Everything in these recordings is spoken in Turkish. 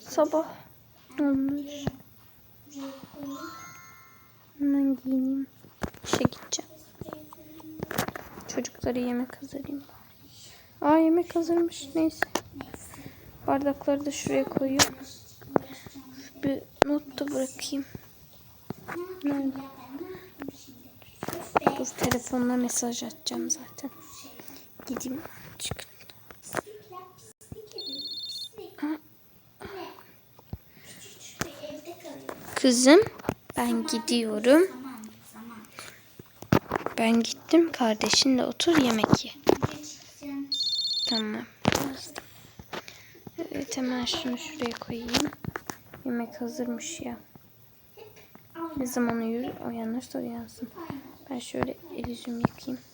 sabah olmuş. Hemen giyineyim. İşe gideceğim. Çocuklara yemek hazırlayayım. Aa yemek hazırmış. Neyse. Bardakları da şuraya koyuyorum. Bir not da bırakayım. Nerede? Dur telefonla mesaj atacağım zaten. Gideyim. Çıkın. Kızım ben gidiyorum. Ben gittim. Kardeşinle otur yemek ye. Tamam. Evet hemen şunu şuraya koyayım. Yemek hazırmış ya. Ne zaman uyur, uyanırsa uyansın. Ben şöyle el yüzümü yıkayayım.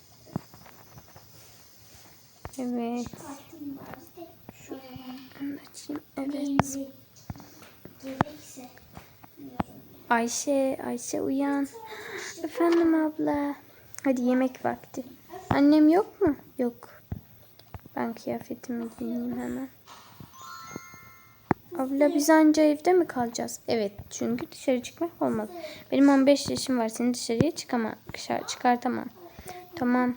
Evet. Şu açayım. Evet. Ayşe, Ayşe uyan. Efendim abla. Hadi yemek vakti. Annem yok mu? Yok. Ben kıyafetimi giyineyim hemen. Abla biz anca evde mi kalacağız? Evet çünkü dışarı çıkmak olmaz. Benim 15 yaşım var. Seni dışarıya çıkamam, dışarı çıkartamam. Tamam.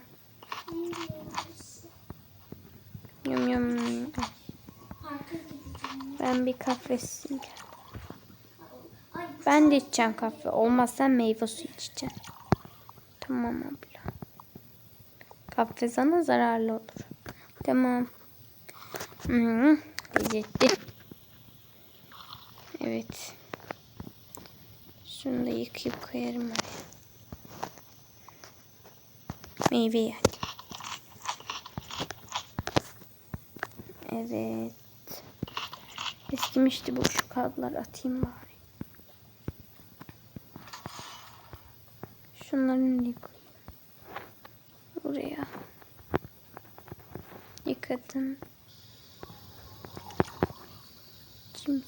Yum yum. Ben bir kahve içeyim. Ben de içeceğim kahve. Olmazsa meyve suyu içeceğim. Tamam abla. Kahve sana zararlı olur. Tamam. Hmm, lezzetli. Evet. Şunu da yıkayıp koyarım oraya. Meyveyi hadi. Evet. Eskimişti bu şu kağıtlar atayım bari. Şunları nereye koyayım? Buraya. Yıkadım. Şimdi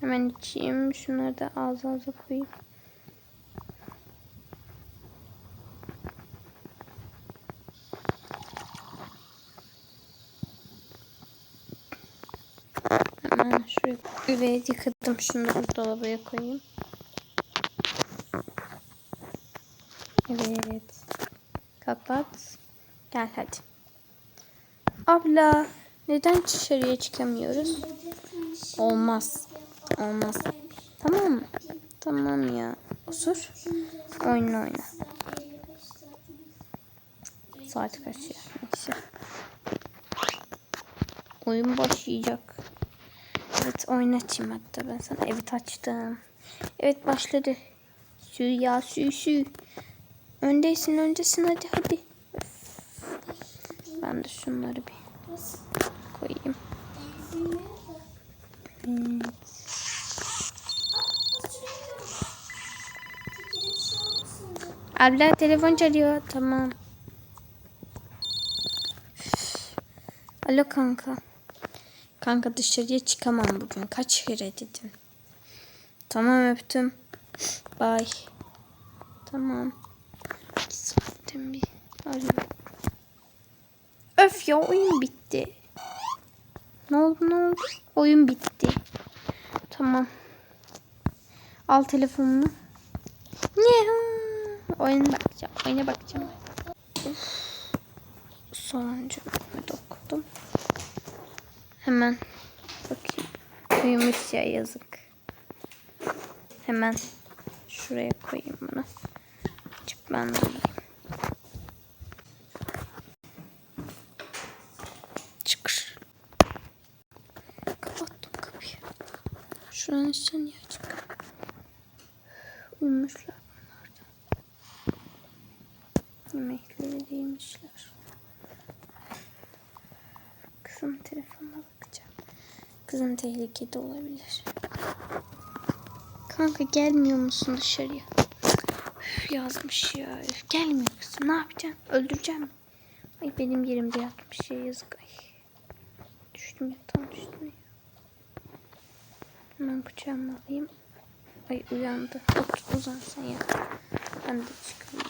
Hemen içeyim. Şunları da ağza ağza koyayım. Hemen şuraya evet yıkadım. Şunu da koyayım. Evet. Kapat. Gel hadi. Abla neden dışarıya çıkamıyoruz? Olmaz. Olmaz. Tamam mı? Tamam ya. Osur. Oyun oyna. Saat kaç ya? Neyse. Oyun başlayacak. Evet oynatayım hatta ben sana. Evet açtım. Evet başladı. Sü ya sü sü. Öndesin öndesin hadi hadi. Ben de şunları bir koyayım. Evet. Abla telefon çalıyor. Tamam. Alo kanka. Kanka dışarıya çıkamam bugün. Kaç kere dedim. Tamam öptüm. Bye. Tamam. Zaten bir arıyorum. Öf ya oyun bitti. Ne oldu ne oldu? Oyun bitti. Tamam. Al telefonunu. Niye? Oyuna bakacağım. Oyuna bakacağım. Sonuncu da okudum. Hemen bakayım. Uyumuş ya yazık. Hemen şuraya koyayım bunu. Çık ben de uyuyayım. Çıkır. Kapattım kapıyı. Şuranın üstüne niye açık? Uyumuşlar bunlar da. Yemekleri de yemişler. Kızım bakacağım. Kızım tehlikede olabilir. Kanka gelmiyor musun dışarıya? Üf, yazmış ya. Üf, gelmiyor kızım. Ne yapacaksın? Öldüreceğim mi? Ay benim yerimde yatmış ya yazık. Ay. Düştüm yatağın üstüne. Hemen kucağıma alayım. Ay uyandı. Otur uzan sen ya. Ben de çıkayım.